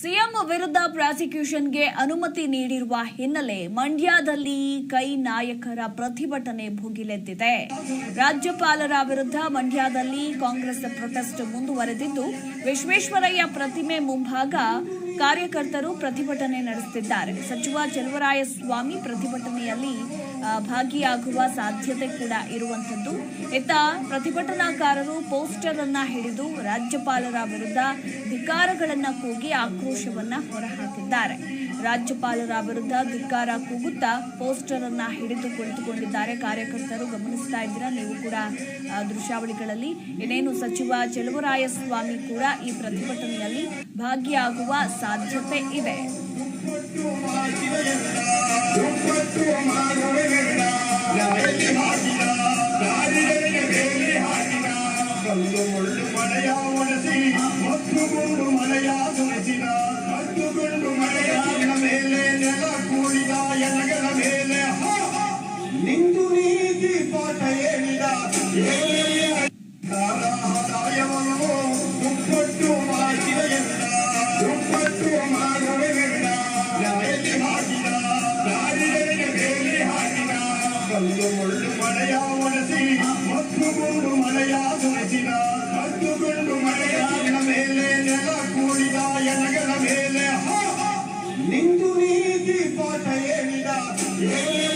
CM ವಿರುದ್ಧ ಪ್ರಾಸಿಕ್ಯೂಷನ್ಗೆ ಅನುಮತಿ ನೀಡಿರುವ ಹಿನ್ನೆಲೆ ಮಂಡ್ಯದಲ್ಲಿ ಕೈ ನಾಯಕರ ಪ್ರತಿಭಟನೆ ಭುಗಿಲೆದ್ದಿದೆ ರಾಜ್ಯಪಾಲರ ವಿರುದ್ಧ ಮಂಡ್ಯದಲ್ಲಿ ಕಾಂಗ್ರೆಸ್ ಪ್ರೊಟೆಸ್ಟ್ ಮುಂದುವರೆದಿದ್ದು, ವಿಶ್ವೇಶ್ವರಯ್ಯ ಪ್ರತಿಮೆ ಮುಂಭಾಗ ಕಾರ್ಯಕರ್ತರು ಪ್ರತಿಭಟನೆ ನಡೆಸುತ್ತಿದ್ದಾರೆ. ಸಚಿವ ಚಲುವರಾಯಸ್ವಾಮಿ ಪ್ರತಿಭಟನೆಯಲ್ಲಿ ಭಾಗಿಯಾಗುವ ಸಾಧ್ಯತೆ ಕೂಡ ಇರುವಂತದ್ದು ಇತ್ತ ಪ್ರತಿಭಟನಾಕಾರರು ಪೋಸ್ಟರ್ ಅನ್ನ ಹಿಡಿದು ರಾಜ್ಯಪಾಲರ ವಿರುದ್ಧ ಧಿಕಾರಗಳನ್ನು ಕೂಗಿ ಆಕ್ರೋಶವನ್ನ ಹೊರಹಾಕಿದ್ದಾರೆ. ರಾಜ್ಯಪಾಲರ ವಿರುದ್ಧ ಧಿಕ್ಕಾರ ಕೂಗುತ್ತಾ ಪೋಸ್ಟರ್ ಅನ್ನ ಹಿಡಿದು ಕುಳಿತುಕೊಂಡಿದ್ದಾರೆ. ಕಾರ್ಯಕರ್ತರು ಗಮನಿಸ್ತಾ ಇದ್ದೀರಾ? ನೀವು ಕೂಡ ದೃಶ್ಯಾವಳಿಗಳಲ್ಲಿ. ಇನ್ನೇನು, ಸಚಿವ ಚೆಲುವರಾಯಸ್ವಾಮಿ ಕೂಡ ಈ ಪ್ರತಿಭಟನೆಯಲ್ಲಿ ಭಾಗಿಯಾಗುವ ಸಾಧ್ಯತೆ ಇದೆ. ಕಲ್ಲು ಮುಳ್ಳು ಮಳೆಯ ಒಣಸಿ ಮತ್ತುಗುಂಡು ಮಳೆಯ ಸುರಿಸಿದ ಕಟ್ಟುಗುಂಡು ಮಳೆಯ ಮೇಲೆ ನೆಲ ಕೂಡಿದ ಎಲಗಲ ಮೇಲೆ ನಿಂದು ನೀತಿ ಪಾಠ ಹೇಳಿದ ಏಳೆಯ